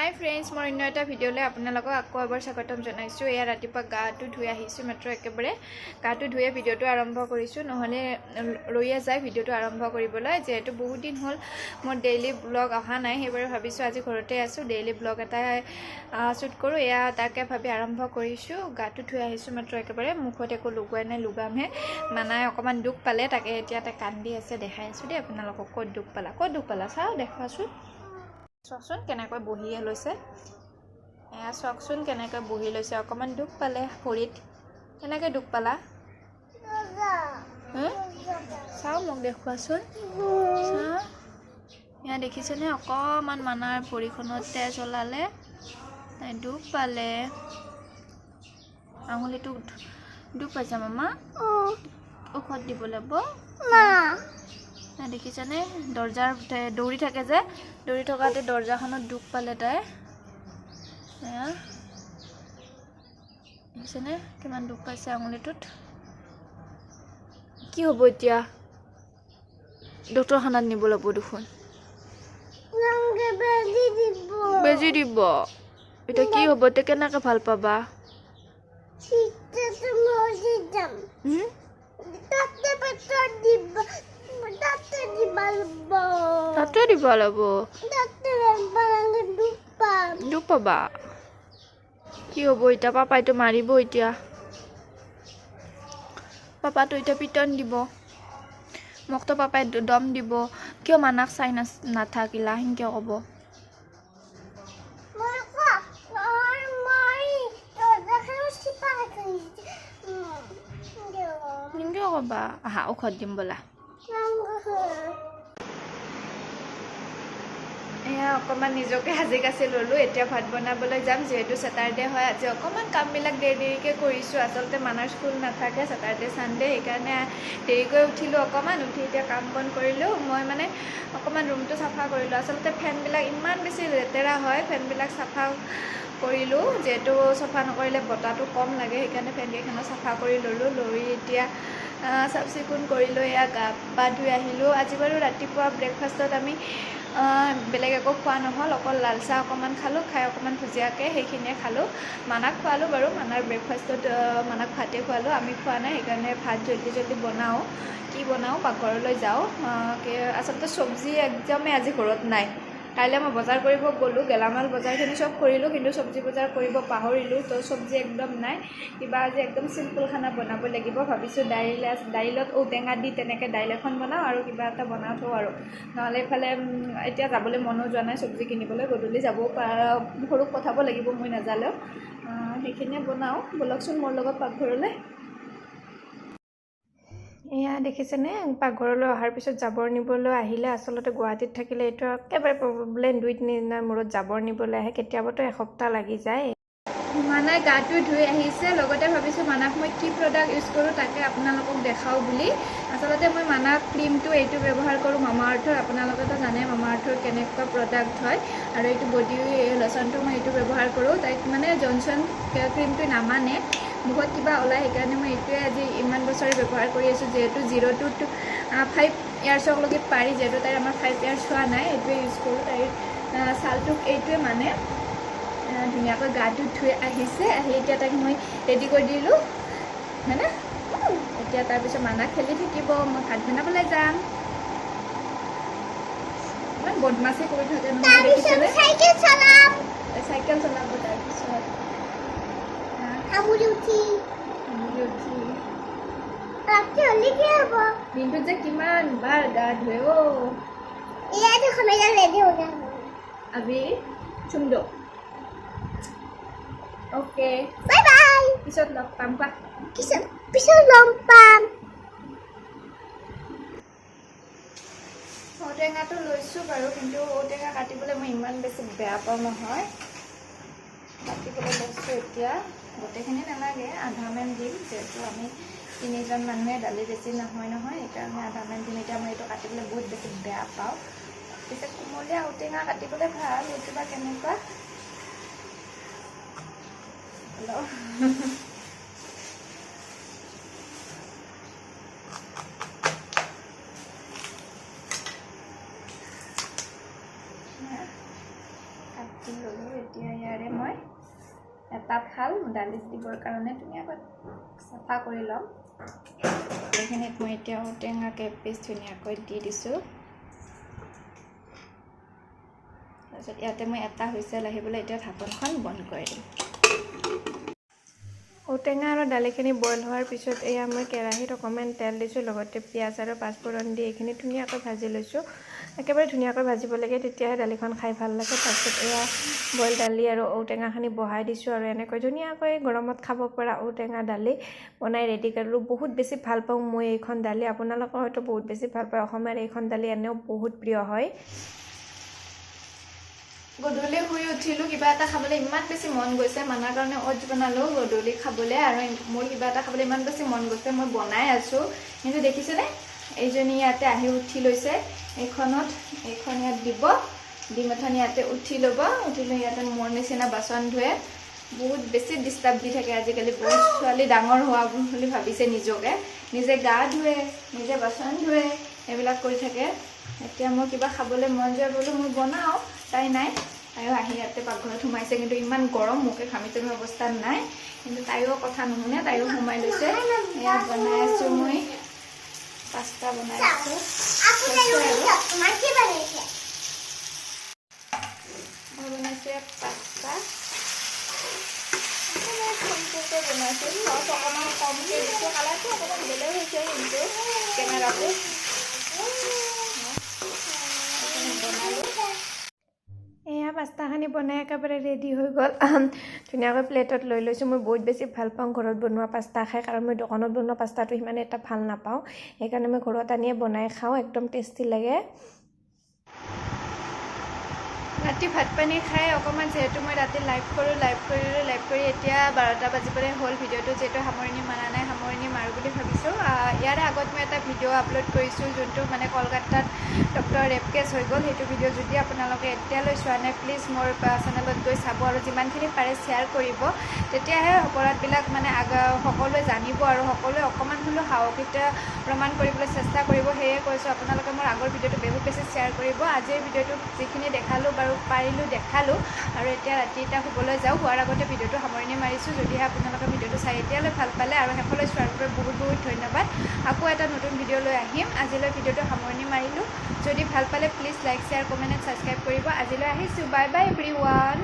হাই friends মই অন্য এটা ভিডিঅ'লৈ আপোনালোকক আকৌ এবাৰ স্বাগতম জনাইছোঁ। এয়া ৰাতিপুৱা গাটো ধুই আহিছোঁ মাত্ৰ একেবাৰে। গাটো ধুয়ে ভিডিঅ'টো আৰম্ভ কৰিছোঁ। নহ'লে ৰৈয়ে যায় ভিডিঅ'টো আৰম্ভ কৰিবলৈ। যিহেতু বহুত দিন হ'ল মোৰ ডেইলি ব্লগ অহা নাই সেইবাবে ভাবিছোঁ আজি ঘৰতে আছোঁ। ডেইলি ব্লগ এটা শ্বুট কৰোঁ। এয়া তাকে ভাবি আৰম্ভ কৰিছোঁ। গাটো ধুই আহিছোঁ মাত্ৰ একেবাৰে। মুখত একো লগোৱাই নাই লগামহে মানাই অকণমান দুখ পালে তাকে এতিয়া তাই কান্দি আছে দেখাই আছোঁ দেই আপোনালোকক। ক'ত দুখ পালা? ক'ত দুখ পালা? চাওঁ দেখুৱাচোন চাওকচোন কেনেকৈ বহিয়ে লৈছে? এয়া চাওকচোন কেনেকৈ বহি লৈছে? অকণমান দুখ পালে ভৰিত। কেনেকৈ দুখ পালা? চাওঁ মোক দেখুৱাচোন। চাওঁ। এয়া দেখিছেনে? অকণমান মানাৰ ভৰিখনত তেজ ওলালে। তাই দুখ পালে। আঙুলিটো দুখ পাইছে মামা। ঔষধ দিব লাগিব দেখিছেনে? দৰ্জাৰ তে- দৌৰি থাকে যে। দৌৰি থকাতে দৰ্জাখনত দুখ পালে তাই। এয়া। দেখিছেনে? কিমান দুখ পাইছে আঙুলিটোত। কি হ'ব এতিয়া? ডক্তৰখানাত নিব লাগিব দেখোন। বেজি দিব। এতিয়া কি হ'ব? এতিয়া কেনেকৈ ভালো পাবা? হুম? তাতে দিব লাগিব দুখ পাবা কি হ'ব এতিয়া পাপাইতো মাৰিব এতিয়া পাপাটো এতিয়া পিটন দিব মোকতো পাপাই দ- দম দিব কিয় মানাক চাই নাচ নাথাকিলা সেনকে ক'ব সেনকে ক'বা আহা ঔষধ দিম ব'লা yang. এয়া অকণমান নিজকে সাজি কাচি ল'লোঁ, এতিয়া ভাত বনাবলৈ যাম, যিহেতু ছেটাৰডে হয় আজি। অকণমান কামবিলাক দেৰি দেৰিকৈ কৰিছোঁ, আচলতে মানাৰ স্কুল নাথাকে ছেটাৰডে ছানডে সেইকাৰণে দেৰিকৈ উঠিলোঁ অকণমান, উঠি এতিয়া কাম বন কৰিলোঁ, মই মানে অকণমান ৰুমটো চাফা কৰিলোঁ। আচলতে ফেনবিলাক ইমান বেছি লেতেৰা হয়, ফেনবিলাক চাফা কৰিলোঁ, যিহেতু চাফা নকৰিলে বতাহটো কম লাগে, সেইকাৰণে ফেনকেইখনো চাফা কৰি ল'লোঁ, লৈ এতিয়া চাফ চিকুণ কৰি লৈ এয়া গা পা ধুই আহিলোঁ। আজি বাৰু ৰাতিপুৱা ব্ৰেকফাষ্টত আমি বেলেগ একো খোৱা নহ'ল অকল লাল চাহ অকণমান খালোঁ খাই অকণমান ভুজিয়াকৈ সেইখিনিয়ে খালোঁ। মানাক খোৱালোঁ বাৰু মানাৰ ব্ৰেকফাষ্টত মানাক ভাতে খোৱালোঁ আমি খোৱা নাই সেইকাৰণে ভাত জল্দি জল্দি বনাওঁ। কি বনাওঁ পাকঘৰলৈ যাওঁ আচলতে চব্জি একদমেই আজি ঘৰত নাই। কাইলৈ মই বজাৰ কৰিব গ'লোঁ গেলামাল বজাৰখিনি চব কৰিলোঁ কিন্তু চব্জি বজাৰ কৰিব পাহৰিলোঁ তো চব্জি একদম নাই। কিবা আজি একদম চিম্পুল খানা বনাব লাগিব ভাবিছোঁ দাইল দাইলত ঔটেঙা দি তেনেকৈ দাইল এখন বনাওঁ আৰু কিবা এটা বনাই থওঁ আৰু। নহ'লে ইফালে উম, এতিয়া যাবলৈ মনো যোৱা নাই চব্জি কিনিবলৈ গধূলি যাবও পাৰ সৰুক পঠাব লাগিব মই নাযালেও আহ, সেইখিনিয়ে বনাওঁ। ব'লকচোন মোৰ লগত পাকঘৰলৈ। এয়া দেখিছেনে? পাকঘৰলৈ অহাৰ পিছত জাবৰ নিবলৈ আহিলে আচলতে গুৱাহাটীত থাকিলে এইটো একেবাৰে প্ৰব্লেম দুই তিনিদিনৰ মূৰত জাবৰ নিবলৈ আহে কেতিয়াবাতো এসপ্তাহ লাগি যায়। মানাই গাটো ধুই আহিছে লগতে ভাবিছোঁ মানাক মই কি প্ৰডাক্ট ইউজ কৰোঁ তাকে আপোনালোকক দেখাওঁ বুলি। আচলতে মই মানা ক্ৰীমটো এইটো ব্যৱহাৰ কৰোঁ মামা আৰ্থৰ আপোনালোকেতো জানে মামা আৰ্থৰ কেনেকুৱা প্ৰডাক্ট হয়। আৰু এইটো বডি লোচনটো মই এইটো ব্যৱহাৰ কৰোঁ তাইক মানে জনচন ক্ৰীমটো নামানে। মুখত কিবা ওলায় সেইকাৰণে মই এইটোৱে আজি ইমান বছৰে ব্যৱহাৰ কৰি আছোঁ যিহেতু জিৰ' টু টু ফাইভ ইয়াৰ্ছকলৈকে পাৰি যিহেতু তাইৰ আমাৰ ফাইভ ইয়াৰ্ছ হোৱা নাই এইটোৱে ইউজ কৰোঁ তাইৰ ছালটোক এইটোৱে মানে ধুনীয়াকৈ গাটো ধুই আহিছে আহি এতিয়া তাইক মই ৰেডি কৰি দিলোঁ হয়নে? এতিয়া তাৰপিছত মানা খেলি থাকিব মই ভাত বনাবলৈ যাম। ইমান বদমাচি কৰি থাকে চাইকেল চলাব তাৰপিছত। আহ, আঙুলি উঠি দিনটোত যে কিমান বাৰ গা ধুৱে অ' আবি চুম দো অ'কে পিছত লগ পাম কোৱা ঔটেঙাটো লৈছোঁ বাৰু কিন্তু ঔটেঙা কাটিবলৈ মই ইমান বেছি বেয়া পাওঁ নহয় কাটিবলৈ লৈছোঁ এতিয়া গোটেইখিনি নালাগে আধামান দিম, যিহেতু আমি তিনিজন মানুহে দালি বেছি নহয় নহয়, সেইকাৰণে আধামান দিম। এতিয়া মই এইটো কাটিবলৈ বহুত বেছি বেয়া পাওঁ। পিছে কোমলীয়া ঔটেঙা কাটিবলৈ ভালো, এইটো বা কেনেকুৱা? হেল্ল' ফাল দালিত দিবৰ কাৰণে ধুনীয়াকৈ চাফা কৰি ল'ম। এইখিনিত মই এতিয়া ঔটেঙা কেপিচ ধুনীয়াকৈ দি দিছোঁ। তাৰপিছত ইয়াতে মই এটা হুইচেল আহিবলৈ এতিয়া ঢাকনখন বন্ধ কৰি দিম। ঔটেঙা আৰু দালিখিনি বইল হোৱাৰ পিছত এয়া মই কেৰাহীত অকণমান তেল দিছোঁ লগতে পিঁয়াজ আৰু পাঁচফোৰণ দি এইখিনি ধুনীয়াকৈ ভাজি লৈছোঁ। একেবাৰে ধুনীয়াকৈ ভাজিব লাগে তেতিয়াহে দালিখন খাই ভাল লাগে। তাৰপিছত এয়া বইল দালি আৰু ঔটেঙাখিনি বহাই দিছোঁ আৰু এনেকৈ ধুনীয়াকৈ গৰমত খাব পৰা ঔটেঙা দালি বনাই ৰেডি কৰিলোঁ বহুত বেছি ভাল পাওঁ মই এইখন দালি। আপোনালোকে হয়তো বহুত বেছি ভাল পায় অসমীয়াৰ এইখন দালি এনেও বহুত প্ৰিয় হয়। গধূলি শুই উঠিলোঁ, কিবা এটা খাবলৈ ইমান বেছি মন গৈছে, মানাৰ কাৰণে অ'টছ বনালোঁ, গধূলি খাবলৈ আৰু মোৰ কিবা এটা খাবলৈ ইমান বেছি মন গৈছে, মই বনাই আছোঁ। কিন্তু দেখিছেনে? এইজনী ইয়াতে আহি উঠি লৈছে, এইখনত, এইখন ইয়াত দিব ডিম এখন ইয়াতে উঠি ল'ব, উঠি লৈ ইয়াতে মোৰ নিচিনা বাচন ধুৱে। বহুত বেছি ডিষ্টাৰ্ব দি থাকে আজিকালি, বহুত ছোৱালী ডাঙৰ হোৱা বুলি ভাবিছে নিজকে। নিজে গা ধুৱে, নিজে বাচন ধুৱে, এইবিলাক কৰি থাকে। এতিয়া মোৰ কিবা খাবলৈ মন যায় বোলো মই বনাওঁ, তাই নাই। তাইও আহি ইয়াতে পাকঘৰত সোমাইছে কিন্তু ইমান গৰম মোকে ঘামি চামি অৱস্থাত নাই। কিন্তু তাইও কথা নুশুনে তাইও সোমাই লৈছে। এয়া বনাই আছোঁ মই। পাস্তা বনাই আছোঁ। মই বনাইছোঁ? পাস্তা। বনাইছোঁ? চচ অকণমান কমকৈ দিছোঁ। কালাৰটো অকণমান বেলেগ হৈছে কিন্তু কেমেৰাটো। পাস্তাখিনি বনাই একেবাৰে ৰেডি হৈ গ'ল। ধুনীয়াকৈ প্লেটত লৈ লৈছোঁ। মই বহুত বেছি ভাল পাওঁ ঘৰত বনোৱা পাস্তা খাই কাৰণ মই দোকানত বনোৱা পাস্তাটো সিমান এটা ভাল নাপাওঁ। সেইকাৰণে মই ঘৰত আনিয়ে বনাই খাওঁ একদম টেষ্টি লাগে। ৰাতি ভাত পানী খাই অকণমান যিহেতু মই ৰাতি লাইভ কৰোঁ লাইভ কৰিলোঁ লাইভ এতিয়া বাৰটা বাজিবলৈ হ'ল ভিডিঅ'টো যিহেতু সামৰণি মাৰা নাই সামৰণি মাৰোঁ বুলি ভাবিছোঁ। ইয়াৰে আগত মই এটা ভিডিঅ' আপলোড কৰিছোঁ যোনটো মানে কলকাতাত ডক্টৰ ৰেপ কেছ হৈ গ'ল। সেইটো ভিডিঅ' যদি আপোনালোকে এতিয়ালৈ চোৱা নাই প্লিজ মোৰ চেনেলত গৈ চাব আৰু যিমানখিনি পাৰে শ্বেয়াৰ কৰিব। তেতিয়াহে অপৰাধবিলাক মানে আগ সকলোৱে জানিব আৰু সকলোৱে অকণমান হ'লেও সাহসিতা প্ৰমাণ কৰিবলৈ চেষ্টা কৰিব। সেয়ে কৈছোঁ আপোনালোকে মোৰ আগৰ ভিডিঅ'টো বহুত বেছি শ্বেয়াৰ কৰিব। আজিৰ ভিডিঅ'টোত যিখিনি দেখালোঁ বাৰু পাৰিলোঁ দেখালোঁ। আৰু এতিয়া ৰাতি এতিয়া শুবলৈ যাওঁ হোৱাৰ আগতে ভিডিঅ'টো সামৰণি মাৰিছোঁ। যদিহে আপোনালোকে ভিডিঅ'টো চাই এতিয়ালৈ ভালো পালে আৰু শেষলৈ চোৱাৰ বাবে বহুত বহুত ধন্যবাদ। আকৌ এটা নতুন ভিডিঅ' লৈ আহিম। আজিলৈ ভিডিঅ'টো সামৰণি মাৰিলোঁ। যদি ভালো পালে please like share comment and subscribe কৰিব। আজিলৈ আহিছোঁ। Bye bye every one